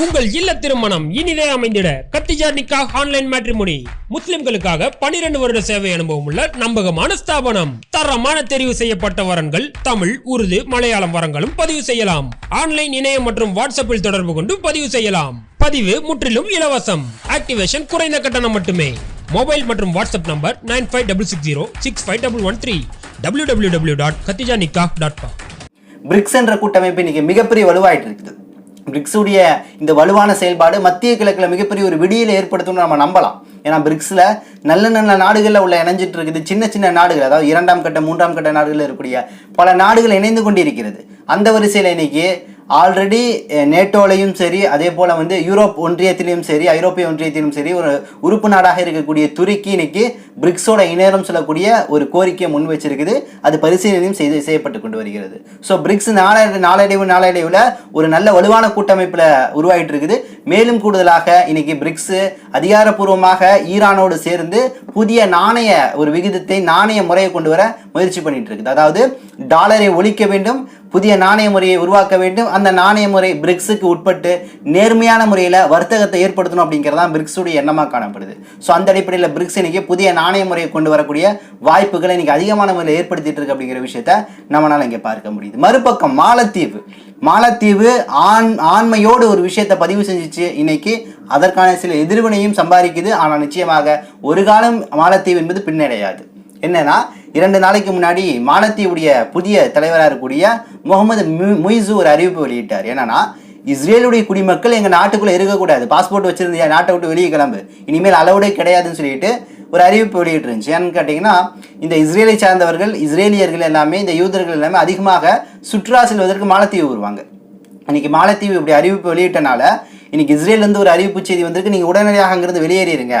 உங்கள் இல்ல திருமணம் இனிதே அமைந்திட கத்திஜா நிக்கா ஆன்லைன் மேட்ரிமோனி முஸ்லிம்களுக்காக 12 வருட சேவை அனுபவம் உள்ள நம்பகமான ஸ்தாபனம். தரமான தெரிவு செய்யப்பட்ட வரன்கள் தமிழ் உருது மலையாளம் வரங்களும் பதிவு செய்யலாம். ஆன்லைன் இணையம் மற்றும் வாட்ஸ்அப்பில் தொடர்பு கொண்டு பதிவு செய்யலாம். பதிவு முற்றிலும் இலவசம். ஆக்டிவேஷன் குறைந்த கட்டணம் மட்டுமே. மொபைல் மற்றும் WhatsApp number nine five double six zero six five double one three W W W dot Khadija Nikka dot com. BRICS என்ற கூட்டமைப்பு இன்னைக்கு மிகப்பெரிய வலுவாயிட்டு இருக்குது பிரிக்ஸுடைய இந்த வலுவான செயல்பாடு மத்திய கிழக்கில் மிகப்பெரிய ஒரு விடியலை ஏற்படுத்தும்னு நம்ம நம்பலாம். ஏன்னா பிரிக்ஸில் நல்ல நல்ல நாடுகளில் உள்ள இணைஞ்சிட்டு இருக்குது. சின்ன சின்ன நாடுகள் அதாவது இரண்டாம் கட்ட மூன்றாம் கட்ட நாடுகளில் இருக்கக்கூடிய பல நாடுகள் இணைந்து கொண்டிருக்கிறது. அந்த வரிசையில் இன்னைக்கு ஆல்ரெடி நேட்டோலையும் சரி அதே போல் வந்து யூரோப் ஒன்றியத்திலையும் சரி ஐரோப்பிய ஒன்றியத்திலும் சரி ஒரு உறுப்பு நாடாக இருக்கக்கூடிய துருக்கி இன்னைக்கு பிரிக்ஸோட இணையம் சொல்லக்கூடிய ஒரு கோரிக்கையை முன் வச்சிருக்குது. அது பரிசீலனையும் செய்து செய்யப்பட்டு கொண்டு வருகிறது. ஸோ பிரிக்ஸ் நாளடை நாளடைவு நாளடைவில் ஒரு நல்ல வலுவான கூட்டமைப்பில் உருவாகிட்டு இருக்குது மேலும் கூடுதலாக இன்னைக்கு பிரிக்ஸ் அதிகாரப்பூர்வமாக ஈரானோடு சேர்ந்து புதிய நாணய ஒரு விகிதத்தை நாணய முறையை கொண்டு வர முயற்சி பண்ணிட்டு இருக்குது. அதாவது டாலரை ஒழிக்க வேண்டும் புதிய நாணய முறையை உருவாக்க வேண்டும். அந்த நாணய முறை பிரிக்ஸுக்கு உட்பட்டு நேர்மையான முறையில் வர்த்தகத்தை ஏற்படுத்தணும் அப்படிங்கிறதான் பிரிக்ஸுடைய எண்ணமாக காணப்படுது. ஸோ அந்த அடிப்படையில் பிரிக்ஸ் இன்னைக்கு புதிய நாணய முறையை கொண்டு வரக்கூடிய வாய்ப்புகளை இன்னைக்கு அதிகமான முறையில் ஏற்படுத்திட்டு இருக்கு அப்படிங்கிற விஷயத்த நம்மளால் இங்கே பார்க்க முடியுது. மறுபக்கம் மாலத்தீவு. மாலத்தீவு ஆண் ஆண்மையோடு ஒரு விஷயத்தை பதிவு செஞ்சுச்சு இன்னைக்கு. அதற்கான சில எதிர்வினையும் சம்பாதிக்குது. ஆனால் நிச்சயமாக ஒரு காலம் மாலத்தீவு என்பது பின்னடையாது. என்னன்னா இரண்டு நாளைக்கு முன்னாடி மாலத்தீவுடைய புதிய தலைவராக இருக்கக்கூடிய முகமது முய்சு ஒரு அறிவிப்பு வெளியிட்டார். என்னன்னா இஸ்ரேலுடைய குடிமக்கள் எங்கள் நாட்டுக்குள்ளே இருக்கக்கூடாது. பாஸ்போர்ட் வச்சிருந்தியா நாட்டை விட்டு வெளியே கிளம்பு. இனிமேல் அளவுடே கிடையாதுன்னு சொல்லிட்டு ஒரு அறிவிப்பு வெளியிட்டு இருந்துச்சு ஏன்னு கேட்டிங்கன்னா இந்த இஸ்ரேலை சார்ந்தவர்கள் இஸ்ரேலியர்கள் எல்லாமே இந்த யூதர்கள் எல்லாமே அதிகமாக சுற்றுலா செல்வதற்கு மாலத்தீவு வருவாங்க. இன்றைக்கி மாலத்தீவு இப்படி அறிவிப்பு வெளியிட்டனால இன்றைக்கி இஸ்ரேலேருந்து ஒரு அறிவிப்பு செய்தி வந்திருக்கு. நீங்கள் உடனடியாக அங்கேருந்து வெளியேறிடுங்க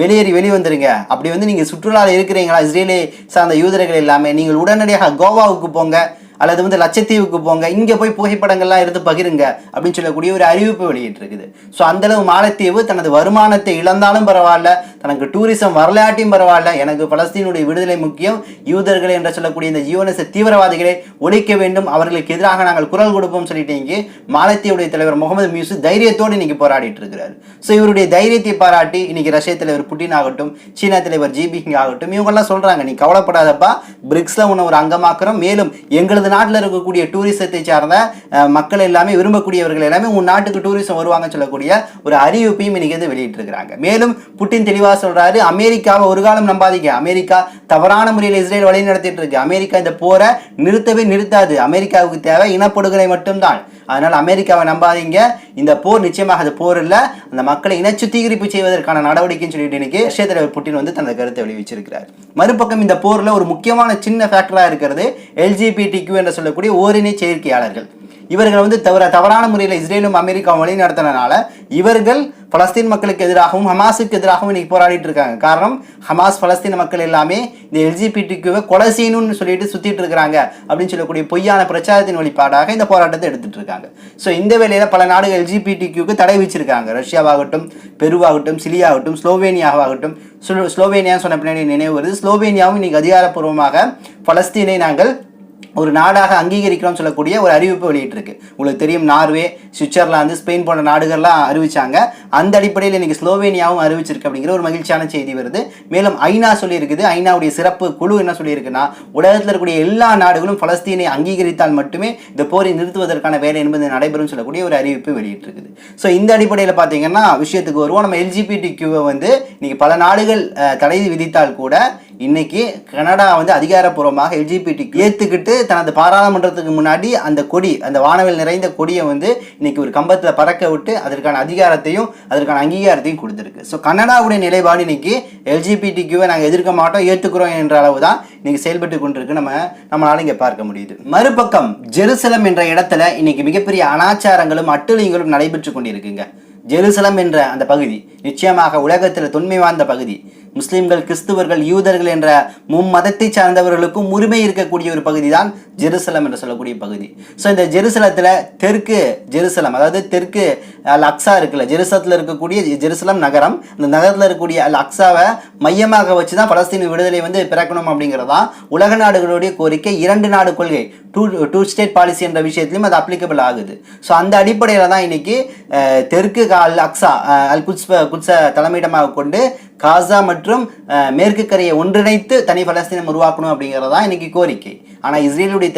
வெளியேறி வெளிவந்துருங்க. அப்படி வந்து நீங்கள் சுற்றுலாவில் இருக்கிறீங்களா? இஸ்ரேலை சார்ந்த யூதர்கள் எல்லாமே நீங்கள் உடனடியாக கோவாவுக்கு போங்க. அல்லது வந்து லட்சத்தீவுக்கு போங்க இங்கே போய் புகைப்படங்கள்லாம் எடுத்து பகிருங்க அப்படின்னு சொல்லக்கூடிய ஒரு அறிவிப்பு வெளியிட்டிருக்குது. ஸோ அந்தளவு மாலத்தீவு தனது வருமானத்தை இழந்தாலும் பரவாயில்ல தனக்கு டூரிசம் வரலாற்றையும் பரவாயில்ல எனக்கு பலஸ்தீனுடைய விடுதலை முக்கியம் யூதர்கள் என்று சொல்லக்கூடிய இந்த ஜீவனச தீவிரவாதிகளை ஒழிக்க வேண்டும் அவர்களுக்கு எதிராக நாங்கள் குரல் கொடுப்போம் சொல்லிட்டு இங்கே மாலத்தீவுடைய தலைவர் முகமது மியூசு தைரியத்தோடு இன்னைக்கு போராடிட்டு இருக்கிறார் ஸோ இவருடைய தைரியத்தை பாராட்டி இன்னைக்கு ரஷ்ய தலைவர் புட்டின் ஆகட்டும் சீனா தலைவர் ஜிபிங் ஆகட்டும் இவங்கெல்லாம் சொல்றாங்க நீ கவலைப்படாதப்பா பிரிக்ஸ்ல உன்னை ஒரு அங்கமாக்குறோம் மேலும் எங்களது நாட்டில் இருக்கக்கூடிய டூரிசத்தை சார்ந்த மக்கள் எல்லாமே விரும்பக்கூடியவர்கள் எல்லாமே உன் நாட்டுக்கு டூரிசம் வருவாங்கன்னு சொல்லக்கூடிய ஒரு அறிவிப்பையும் இன்னைக்கு வந்து வெளியிட்டிருக்கிறாங்க. மேலும் புட்டின் தெளிவாக சொல்றாரு அமெரிக்காவை ஒரு காலம் நம்பாதீங்க. அமெரிக்கா தவறான முறையில் இஸ்ரேல் வழி நடத்திட்டு இருக்கு. அமெரிக்கா இந்த போரை நிறுத்தவே நிறுத்தாது. அமெரிக்காவுக்கு தேவை இனப்படுகொலை மட்டும்தான். அதனால் அமெரிக்காவை நம்பாதீங்க. இந்த போர் நிச்சயமாக அது போர் இல்லை. அந்த மக்களை இனச்சுத்திகரிப்பு செய்வதற்கான நடவடிக்கைன்னு சொல்லிட்டு இன்னைக்கு ரஷ்ய தலைவர் புட்டின் வந்து தனது கருத்தை வெளிவிச்சிருக்கிறார் மறுபக்கம் இந்த போரில் ஒரு முக்கியமான சின்ன ஃபேக்டராக இருக்கிறது எல்ஜிபிடி என்று சொல்லக்கூடிய ஓரினை செயற்கையாளர்கள். இவர்கள் வந்து தவிர தவறான முறையில் இஸ்ரேலும் அமெரிக்காவும் வழி நடத்தினால இவர்கள் பலஸ்தீன் மக்களுக்கு எதிராகவும் ஹமாஸுக்கு எதிராகவும் இன்னைக்கு போராடிட்டு இருக்காங்க. காரணம் ஹமாஸ் பலஸ்தீன மக்கள் எல்லாமே இந்த எல்ஜிபிடிக்குவை கொலை செய்யணும்னு சொல்லிட்டு சுத்திட்டு இருக்காங்க அப்படின்னு சொல்லக்கூடிய பொய்யான பிரச்சாரத்தின் வெளிப்பாடாக இந்த போராட்டத்தை எடுத்துட்டு இருக்காங்க. ஸோ இந்த வேலையில் பல நாடுகள் எல்ஜிபிடிக்கு தடை வச்சிருக்காங்க ரஷ்யாவாகட்டும் பெருவாகட்டும் சிலியாகட்டும் ஸ்லோவேனியாவாகட்டும். ஸ்லோவேனியான்னு சொன்ன பின்னாடி நினைவு வருது. ஸ்லோவேனியாவும் இன்னைக்கு அதிகாரப்பூர்வமாக பலஸ்தீனை நாங்கள் ஒரு நாடாக அங்கீகரிக்கிறோம் சொல்லக்கூடிய ஒரு அறிவிப்பு வெளியிட்டிருக்கு. உங்களுக்கு தெரியும் நார்வே சுவிட்சர்லாந்து ஸ்பெயின் போன்ற நாடுகள்லாம் அறிவிச்சாங்க. அந்த அடிப்படையில் இன்றைக்கி ஸ்லோவேனியாவும் அறிவிச்சிருக்கு அப்படிங்கிற ஒரு மகிழ்ச்சியான செய்தி வருது. மேலும் ஐநா சொல்லியிருக்குது. ஐநாவுடைய சிறப்பு குழு என்ன சொல்லியிருக்குன்னா உலகத்தில் இருக்கக்கூடிய எல்லா நாடுகளும் பலஸ்தீனை அங்கீகரித்தால் மட்டுமே இந்த போரை நிறுத்துவதற்கான வேலை என்பது நடைபெறும் சொல்லக்கூடிய ஒரு அறிவிப்பு வெளியிட்டிருக்குது. ஸோ இந்த அடிப்படையில் பார்த்தீங்கன்னா விஷயத்துக்கு வருவோம். நம்ம எல்ஜிபிடி கியூவை வந்து இன்றைக்கி பல நாடுகள் தடை விதித்தால் கூட இன்னைக்கு கனடா வந்து அதிகாரப்பூர்வமாக எல்ஜிபிடி ஏற்றுக்கிட்டு தனது பாராளுமன்றத்துக்கு முன்னாடி அந்த கொடி அந்த வானவில் நிறைந்த கொடியை வந்து இன்னைக்கு ஒரு கம்பத்தில் பறக்க விட்டு அதற்கான அதிகாரத்தையும் அதற்கான அங்கீகாரத்தையும் கொடுத்துருக்கு. ஸோ கனடாவுடைய நிலைப்பாடு இன்னைக்கு எல்ஜிபிடிக்குவை நாங்கள் எதிர்க்க மாட்டோம் ஏற்றுக்கிறோம் என்ற அளவு தான் இன்னைக்கு செயல்பட்டு கொண்டிருக்கு. நம்ம நம்மளால இங்கே பார்க்க முடியுது. மறுபக்கம் ஜெருசலம் என்ற இடத்துல இன்னைக்கு மிகப்பெரிய அனாச்சாரங்களும் அட்டுழியங்களும் நடைபெற்று கொண்டிருக்குங்க. ஜெருசலம் என்ற அந்த பகுதி நிச்சயமாக உலகத்தில் தொன்மை வாய்ந்த பகுதி. முஸ்லிம்கள் கிறிஸ்துவர்கள் யூதர்கள் என்ற மும்மதத்தை சார்ந்தவர்களுக்கும் உரிமை இருக்கக்கூடிய ஒரு பகுதி தான் ஜெருசலம் என்று சொல்லக்கூடிய பகுதி. ஸோ இந்த ஜெருசலத்தில் தெற்கு ஜெருசலம் அதாவது தெற்கு அல் அக்ஸா இருக்குல்ல ஜெருசலத்தில் இருக்கக்கூடிய ஜெருசலம் நகரம் இந்த நகரத்தில் இருக்கக்கூடிய அல் அக்ஸாவை மையமாக வச்சு தான் பலஸ்தீன விடுதலை வந்து பிறக்கணும் அப்படிங்கிறதா உலக நாடுகளுடைய கோரிக்கை. இரண்டு நாடு கொள்கை டூ டூ ஸ்டேட் பாலிசி என்ற விஷயத்திலும் அது அப்ளிகபிள் ஆகுது. ஸோ அந்த அடிப்படையில் தான் இன்னைக்கு தெற்கு அல் அக்ஸா அல் குட்ஸ் குட்ஸை தலைமையிடமாக கொண்டு காசா மற்றும் மற்றும் மேற்கு கரையை ஒன்றிணைத்து தனி பலஸ்தீனம் உருவாக்கணும் அப்படிங்கிறது தான் இன்னைக்கு கோரிக்கை. ஆனால் இஸ்ரேலுடைய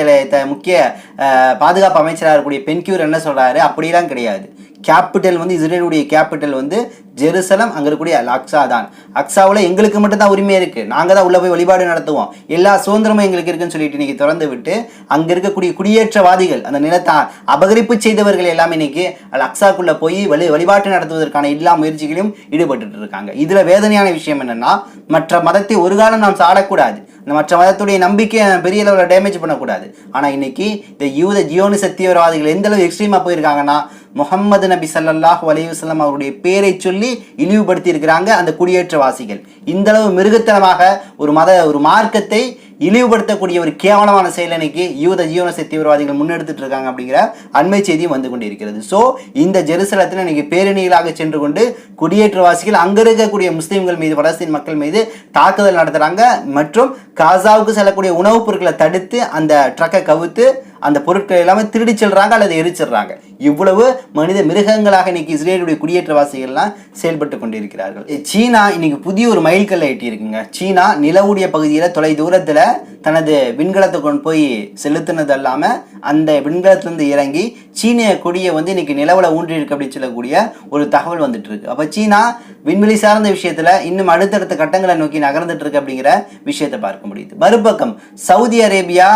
முக்கிய அஹ், பாதுகாப்பு அமைச்சராக இருக்கக்கூடிய பென்கியூர் என்ன சொல்றாரு? அப்படிலாம் கிடையாது. கேபிட்டல் வந்து இஸ்ரேலுடைய கேபிட்டல் வந்து ஜெருசலம் அங்கே இருக்கக்கூடிய அக்ஸா தான். அக்ஸாவில் எங்களுக்கு மட்டும் தான் உரிமை இருக்குது நாங்கள் தான் உள்ளே போய் வழிபாடு நடத்துவோம். எல்லா சுதந்திரமும் எங்களுக்கு இருக்குன்னு சொல்லிட்டு இன்னைக்கு திறந்து விட்டு அங்கே இருக்கக்கூடிய குடியேற்றவாதிகள் அந்த நிலத்தை அபகரிப்பு செய்தவர்கள் எல்லாமே இன்னைக்கு அல் அக்ஸாக்குள்ளே போய் வழி வழிபாட்டு நடத்துவதற்கான எல்லா முயற்சிகளையும் ஈடுபட்டுட்டு இருக்காங்க. இதில் வேதனையான விஷயம் என்னென்னா மற்ற மதத்தை ஒரு காலம் நாம் சாடக்கூடாது. இந்த மற்ற மதத்துடைய நம்பிக்கையை பெரிய லெவலில் டேமேஜ் பண்ணக்கூடாது. ஆனால் இன்னைக்கு இந்த யூத ஜியோனிச தீவிரவாதிகள் எந்த அளவு எக்ஸ்ட்ரீமாக போயிருக்காங்கன்னா முகம்மது நபி சல்லாஹ் வலையுசல்லம் அவருடைய பேரை சொல்லி இழிவுபடுத்தி இருக்கிறாங்க அந்த குடியேற்றவாசிகள். இந்த அளவு மிருகத்தனமாக ஒரு மத ஒரு மார்க்கத்தை இழிவுபடுத்தக்கூடிய ஒரு கேவலமான செயல் இன்னைக்கு யூத ஜீவனசை தீவிரவாதிகள் முன்னெடுத்துட்டு இருக்காங்க அப்படிங்கிற அண்மை செய்தியும் வந்து கொண்டிருக்கிறது. ஸோ இந்த ஜெருசலத்தில் இன்னைக்கு பேரணிகளாக சென்று கொண்டு குடியேற்றவாசிகள் அங்கே இருக்கக்கூடிய முஸ்லீம்கள் மீது பலஸ்தீன் மக்கள் மீது தாக்குதல் நடத்துகிறாங்க மற்றும் காசாவுக்கு செல்லக்கூடிய உணவுப் பொருட்களை தடுத்து அந்த ட்ரக்கை கவுத்து அந்த பொருட்கள் எல்லாமே திருடி செல்றாங்க அல்லது எரிச்சிடுறாங்க. இவ்வளவு மனித மிருகங்களாக இன்னைக்கு இஸ்ரேலுடைய குடியேற்றவாசிகள்லாம் செயல்பட்டு கொண்டிருக்கிறார்கள். சீனா இன்னைக்கு புதிய ஒரு மைல்கல்லை எட்டி இருக்குங்க சீனா நிலவுடைய பகுதியில் தொலை தூரத்தில் தனது விண்கலத்தை கொண்டு போய் செலுத்தினது அல்லாம அந்த விண்கலத்திலிருந்து இறங்கி சீனிய கொடியை வந்து இன்னைக்கு நிலவுல ஊன்றி இருக்கு அப்படின்னு சொல்லக்கூடிய ஒரு தகவல் வந்துட்டு இருக்கு அப்ப சீனா விண்வெளி சார்ந்த விஷயத்துல இன்னும் அடுத்தடுத்த கட்டங்களை நோக்கி நகர்ந்துட்டு இருக்கு அப்படிங்கிற விஷயத்தை பார்க்க முடியுது. மறுபக்கம் சவுதி அரேபியா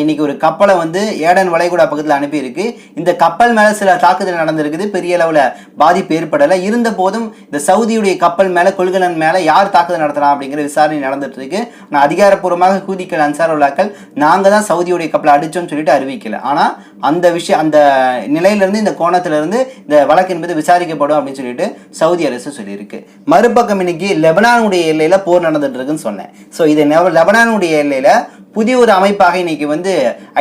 இன்னைக்கு ஒரு கப்பலை வந்து ஏடன் வளைகுடா பக்கத்தில் அனுப்பியிருக்கு. இந்த கப்பல் மேல சில தாக்குதல் நடந்திருக்குது. பெரிய அளவுல பாதிப்பு ஏற்படலை. இருந்த போதும் இந்த சவுதியுடைய கப்பல் மேல கொள்கலன் மேல யார் தாக்குதல் நடத்தலாம் அப்படிங்கிற விசாரணை நடந்துட்டு இருக்கு ஆனால் அதிகாரப்பூர்வமாக ஹூதிக்கள் அன்சார் நாங்கள் நாங்க தான் சவுதியுடைய கப்பலை அடிச்சோம்னு சொல்லிட்டு அறிவிக்கல. ஆனால் அந்த விஷயம் அந்த நிலையிலிருந்து இந்த கோணத்துல இருந்து இந்த வழக்கு என்பது விசாரிக்கப்படும் அப்படின்னு சொல்லிட்டு சவுதி அரசு சொல்லியிருக்கு. மறுபக்கம் இன்னைக்கு லெபனானுடைய எல்லையில் போர் நடந்துட்டு இருக்குன்னு சொன்னேன். ஸோ இதை லெபனானுடைய எல்லையில் புதிய ஒரு அமைப்பாக இன்னைக்கு வந்து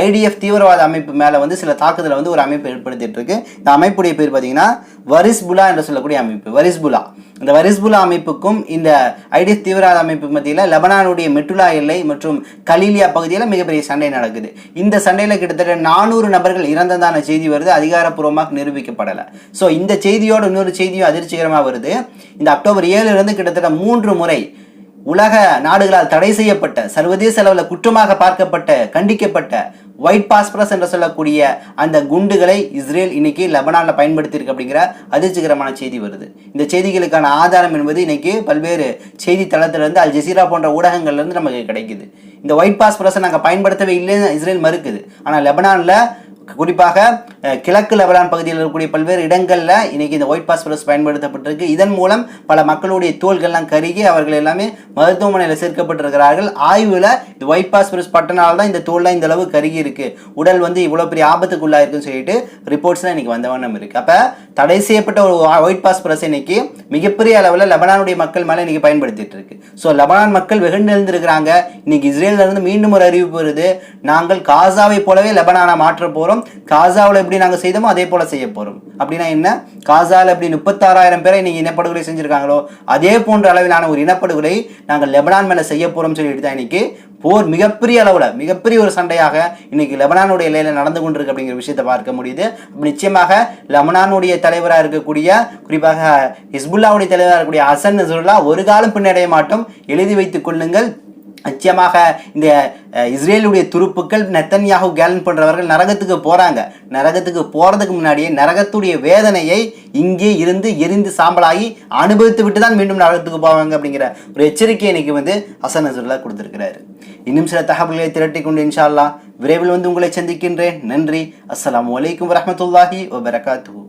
ஐடிஎஃப் தீவிரவாத அமைப்பு மேலே வந்து சில தாக்குதலை வந்து ஒரு அமைப்பு ஏற்படுத்திட்டு இருக்கு. இந்த அமைப்புடைய பேர் பார்த்தீங்கன்னா வரிஸ்புலா என்று சொல்லக்கூடிய அமைப்பு வரிஸ்புலா. இந்த வரிஸ்புலா அமைப்புக்கும் இந்த ஐடிஎஃப் தீவிரவாத அமைப்பு மத்தியில் லெபனானுடைய மெட்டுலா எல்லை மற்றும் கலீலியா பகுதியில் மிகப்பெரிய சண்டை நடக்குது. இந்த சண்டையில் கிட்டத்தட்ட நானூறு நபர்கள் இறந்ததான செய்தி வருது. அதிகாரப்பூர்வமாக நிரூபிக்கப்படலை. ஸோ இந்த செய்தியோட இன்னொரு செய்தியும் அதிர்ச்சிகரமாக வருது. இந்த அக்டோபர் ஏழுலேருந்து கிட்டத்தட்ட மூன்று முறை உலக நாடுகளால் தடை செய்யப்பட்ட சர்வதேச அளவில் குற்றமாக பார்க்கப்பட்ட கண்டிக்கப்பட்ட ஒயிட் பாஸ்பரஸ் என்று சொல்லக்கூடிய அந்த குண்டுகளை இஸ்ரேல் இன்னைக்கு லெபனானில் பயன்படுத்தியிருக்கு அப்படிங்கிற அதிர்ச்சிகரமான செய்தி வருது. இந்த செய்திகளுக்கான ஆதாரம் என்பது இன்னைக்கு பல்வேறு செய்தி தளத்திலிருந்து அல் ஜசீரா போன்ற ஊடகங்கள்லேருந்து நமக்கு கிடைக்குது. இந்த ஒயிட் பாஸ்பரஸை நாங்கள் பயன்படுத்தவே இல்லைன்னு இஸ்ரேல் மறுக்குது. ஆனால் லெபனானில் குறிப்பாக கிழக்கு லெபனான் பகுதியில் இருக்கக்கூடிய பல்வேறு இடங்களில் இன்றைக்கி இந்த ஒயிட் பாஸ்பரஸ் பயன்படுத்தப்பட்டிருக்கு. இதன் மூலம் பல மக்களுடைய தோள்கள்லாம் கருகி அவர்கள் எல்லாமே மருத்துவமனையில் சேர்க்கப்பட்டிருக்கிறார்கள். ஆய்வில் இந்த ஒயிட் பாஸ்பரஸ் பட்டனால் தான் இந்த தோல்லாம் இந்த அளவு கருகி இருக்கு உடல் வந்து இவ்வளோ பெரிய ஆபத்துக்குள்ளா இருக்குன்னு சொல்லிட்டு ரிப்போர்ட்ஸ்லாம் இன்றைக்கி வந்தவண்ணம் இருக்குது இருக்கு. அப்போ தடை செய்யப்பட்ட ஒரு ஒயிட் பாஸ்பரஸ் இன்னைக்கு மிகப்பெரிய அளவில் லெபனானுடைய மக்கள் மேலே இன்னைக்கு பயன்படுத்திட்டு இருக்கு. ஸோ லெபனான் மக்கள் வெகுண்டு எழுந்திருக்கிறாங்க இன்னைக்கு இஸ்ரேல்ல இருந்து மீண்டும் ஒரு அறிவிப்பு வருது. நாங்கள் காசாவை போலவே லெபனானை மாற்ற போகிறோம் காசாவில் எப்படி நாங்கள் செய்தோமோ அதே போல செய்ய போகிறோம் அப்படின்னா என்ன? காசாவில் எப்படி முப்பத்தாறாயிரம் பேரை இன்றைக்கி இனப்படுகொலை செஞ்சிருக்காங்களோ அதே போன்ற அளவிலான ஒரு இனப்படுகொலை நாங்கள் லெபனான் மேல செய்ய போகிறோம் சொல்லிட்டு தான் இன்னைக்கு போர் மிகப்பெரிய அளவில் மிகப்பெரிய ஒரு சண்டையாக இன்னைக்கு லெபனானுடைய எல்லையில் நடந்து கொண்டிருக்கு அப்படிங்கிற விஷயத்தை பார்க்க முடியுது. நிச்சயமாக லெபனானுடைய தலைவராக இருக்கக்கூடிய குறிப்பாக ஹிஸ்புல்லாவுடைய தலைவராக இருக்கக்கூடிய ஹசன் நசுல்லா ஒரு காலம் பின்னடைய மாட்டோம் எழுதி வைத்துக் கொள்ளுங்கள். நிச்சயமாக இந்த இஸ்ரேலுடைய துருப்புக்கள் நெத்தன்யாகு கேலன் பண்ணுறவர்கள் நரகத்துக்கு போகிறாங்க நரகத்துக்கு போகிறதுக்கு முன்னாடியே நரகத்துடைய வேதனையை இங்கே இருந்து எரிந்து சாம்பலாகி அனுபவித்து விட்டு தான் மீண்டும் நரகத்துக்கு போவாங்க அப்படிங்கிற ஒரு எச்சரிக்கையை இன்னைக்கு வந்து ஹசன் நசுல்லா கொடுத்துருக்கிறாரு. இன்னும் சில தகவல்களை திரட்டி கொண்டு இன்ஷால்லா விரைவில் வந்து உங்களை சந்திக்கின்றேன். நன்றி. அஸ்லாம் வலைக்கம் வரமத்துல்லாஹி வபரகாத்து